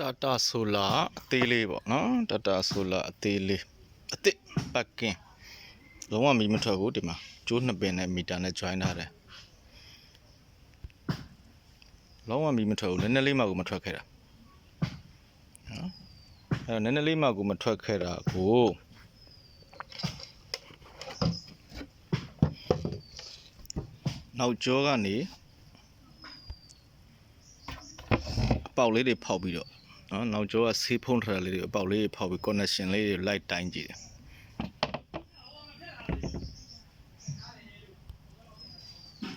တာတာဆိုလာအသေးလေးပေါ့နော်တာတာဆိုလာအသေးလေးအစ်စ်ပတ်ကင်လုံးဝမီမထွက်ဘူးဒီမှာကျိုးနှစ်ပင်နဲ့မီတာနဲ့ join ထားတယ်လုံးဝမီမထွက်ဘူးနည်းနည်းလေးမှကိုမထွက်ခဲ့တာနော်အဲ့တော့နည်းနည်းလေးမှကိုမထွက်ခဲ့တာကိုနောက်ကျောကနေအပေါက်လေးတွေဖောက်ပြီးတော့ နော်နောက်ကျောကဆေးဖုံးထားတာလေးတွေအပေါက်လေးတွေဖောက်ပြီး connection လေးတွေလိုက်တိုင်းကြည့်တယ်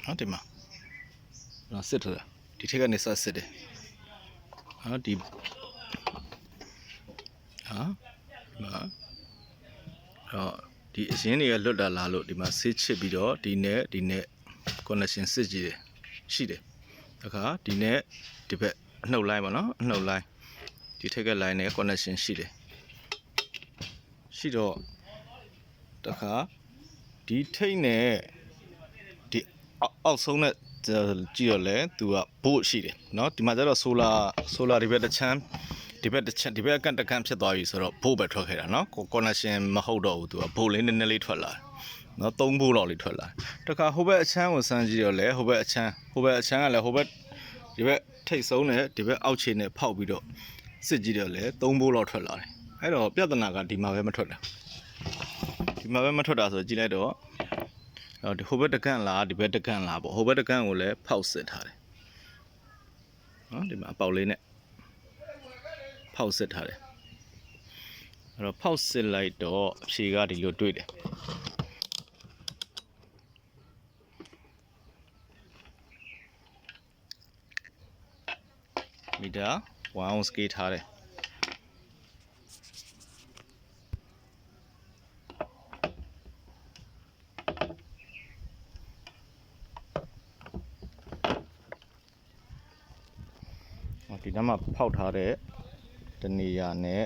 ဟုတ်တယ်မနော်စစ်ထတာဒီထက်ကနေစစစ်တယ်ဟာဒီဟာဒီမှာဟောဒီအရင်တွေကလွတ်တာလာလို့ဒီမှာဆေးချစ်ပြီးတော့ဒီနဲ့ဒီနဲ့ connection စစ်ကြည့်တယ်ရှိတယ်တခါဒီနဲ့ဒီဘက်အနှုတ်လိုင်းပါနော်အနှုတ်လိုင်း ဒီထက်က line နဲ့ connection ရှိတယ်ရှိတော့တခါဒီထိတ်နဲ့ဒီအောက်အောက်ဆုံးနဲ့ကြည့်တော့လဲသူကဘို့ရှိတယ်เนาะဒီမှာကျတော့ solar solar ဒီဘက်တစ်ချမ်းဒီဘက်တစ်ချမ်းဒီဘက်အကန့်တစ်ကန့်ဖြစ်သွားပြီဆိုတော့ဘို့ပဲထွက်ခဲ့တာเนาะ connection မဟုတ်တော့ဘူးသူကဘို့လေးနည်းနည်းလေးထွက်လာတယ်နော်သုံးဖို့လောက်လေးထွက်လာတခါဟိုဘက်အချမ်းကိုစမ်းကြည့်တော့လေဟိုဘက်အချမ်းဟိုဘက်အချမ်းကလည်းဟိုဘက်ဒီဘက်ထိတ်ဆုံးနဲ့ဒီဘက်အောက်ခြေနဲ့ဖောက်ပြီးတော့ စစ်ကြည့်တော့လေသုံးဖို့လောက်ထွက်လာတယ်အဲ့တော့ပြဿနာကဒီမှာပဲမထွက်တာဒီမှာပဲမထွက်တာဆိုကြည့်လိုက်တော့အော်ဒီဟိုဘက်တကန့်လားဒီဘက်တကန့်လားပေါ့ဟိုဘက်တကန့်ကိုလည်းဖောက်စစ်ထားတယ်နော်ဒီမှာအပေါက်လေးနဲ့ဖောက်စစ်ထားတယ်အဲ့တော့ဖောက်စစ်လိုက်တော့အဖြေကဒီလိုတွေ့တယ်မီတာ 1 ounce ကေးထားတယ်ဟောဒီနားမှာဖောက်ထားတဲ့တနေရာနဲ့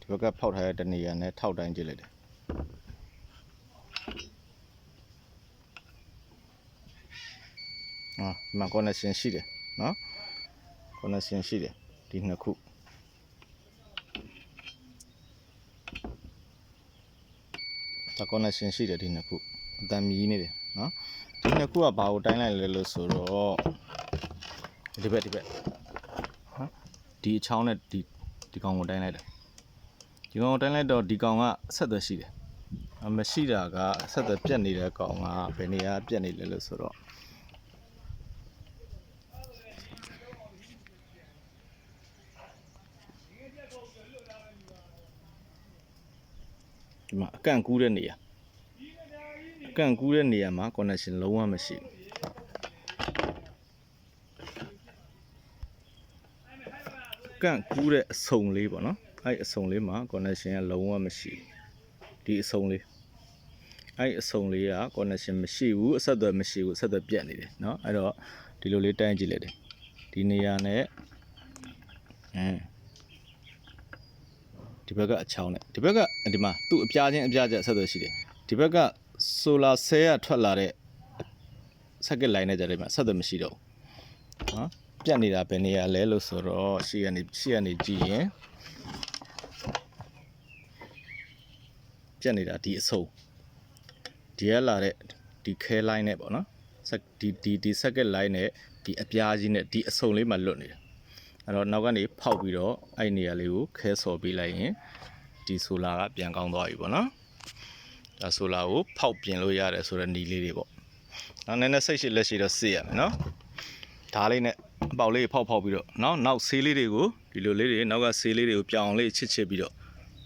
ဒီဘက်ကဖောက်ထားတဲ့တနေရာနဲ့ထောက်တိုင်းကြည့်လိုက်တယ်အာဒီမှာ connection ရှိတယ်နော် connection ရှိတယ် ဒီနှစ်ခုဒါ connection ရှိတယ်ဒီနှစ်ခုအတန်မြည်နေတယ်နော်ဒီနှစ်ခုကဘာကိုတိုင်းလိုက်လဲလို့ဆိုတော့ဒီဘက်ဒီဘက်နော်ဒီအချောင်းနဲ့ဒီဒီကောင်ကိုတိုင်းလိုက်တယ်ဒီကောင်ကိုတိုင်းလိုက်တော့ဒီကောင်ကအဆက်အသွယ်ရှိတယ်အမရှိတာကအဆက်အသွယ်ပြတ်နေတဲ့ကောင်ကဘယ်နေရာပြတ်နေလဲလို့ဆိုတော့ ဒီမှာအကန့်ကူးတဲ့နေရာအကန့်ကူးတဲ့နေရာမှာ connection လုံးဝမရှိဘူးအကန့်ကူးတဲ့အစုံလေးပေါ့နော်အဲ့ဒီအစုံလေးမှာ connection ကလုံးဝမရှိဘူးဒီအစုံလေးအဲ့ဒီအစုံလေးက connection မရှိဘူးအဆက်အသွယ်မရှိဘူးအဆက်အသွယ်ပြတ်နေတယ်เนาะအဲ့တော့ဒီလိုလေးတိုင်းကြည့်လိုက်တယ်ဒီနေရာနဲ့အင်း ဒီဘက်ကအချောင်းနဲ့ဒီဘက်ကဒီမှာသူ့အပြားချင်းအပြားချက်ဆက်သွယ်ရှိတယ်ဒီဘက်ကဆိုလာဆဲရထွက်လာတဲ့ဆက်ကက်လိုင်းနဲ့ကြတဲ့မှာဆက်သွယ်မရှိတော့ဘူးနော်ပြတ်နေတာဘယ်နေရာလဲလို့ဆိုတော့ရှေ့ကနေရှေ့ကနေကြည့်ရင်ပြတ်နေတာဒီအစုံဒီကလာတဲ့ဒီခဲလိုင်းနဲ့ပေါ့နော်ဆက်ဒီဒီဒီဆက်ကက်လိုင်းနဲ့ဒီအပြားကြီးနဲ့ဒီအစုံလေးမှာလွတ်နေတယ် အဲ့တော့နောက်ကနေဖောက်ပြီးတော့အဲ့နေရာလေးကိုခဲဆော်ပေးလိုက်ရင်ဒီဆိုလာကပြန်ကောင်းသွားပြီပေါ့နော်ဒါဆိုလာကိုဖောက်ပြင်လို့ရတယ်ဆိုတဲ့နီလေးတွေပေါ့နောက်နည်းနည်းစိတ်ရှိလက်ရှိတော့စေးရမယ်နော်ဓားလေးနဲ့အပေါက်လေးဖောက်ဖောက်ပြီးတော့နောက်နောက်ဆေးလေးတွေကိုဒီလိုလေးတွေနောက်ကဆေးလေးတွေကိုပြောင်းအောင်လေးချစ်ချစ်ပြီးတော့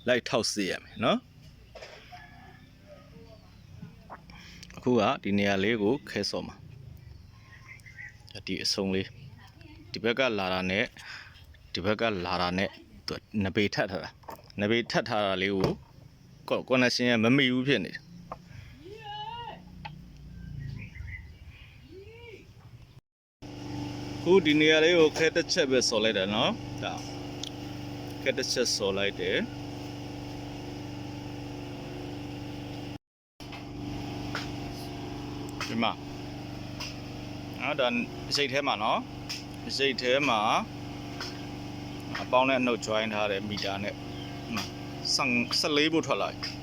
လိုက်ထောက်စေးရမယ်နော်အခုကဒီနေရာလေးကိုခဲဆော်မှာဒီအစုံလေး ဒီဘက်ကလာတာနဲ့ဒီဘက်ကလာတာနဲ့သူနဘေထပ်ထားတာနဘေထပ်ထားတာလေးကိုကွန်နက်ရှင်ကမမိဘူးဖြစ်နေတယ်ခုဒီနေရာလေးကိုခဲတစ်ချက်ပဲဆော်လိုက်တာနော်ဒါခဲတစ်ချက်ဆော်လိုက်တယ်ဒီမှာအဲ့ဒါစိတ်ထဲမှာနော် စိတ်ထဲမှာအပေါင်းနဲ့အနှုတ် join ထားတဲ့မီတာနဲ့14ဖို့ထွက်လာပြီ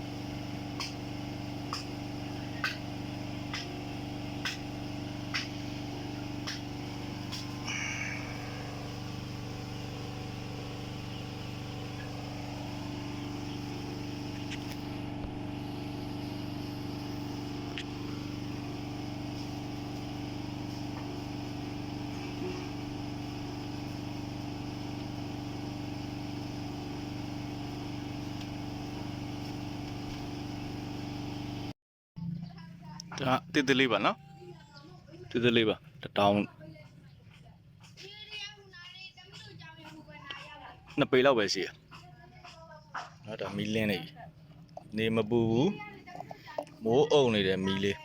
ဒါတစ်တလေးပါနော်တစ်တလေးပါတတောင်းနှစ်ပေလောက်ပဲရှိရနော်ဒါမီလင်းနေပြီနေမပူဘူးမိုးအုံနေတဲ့မီလေး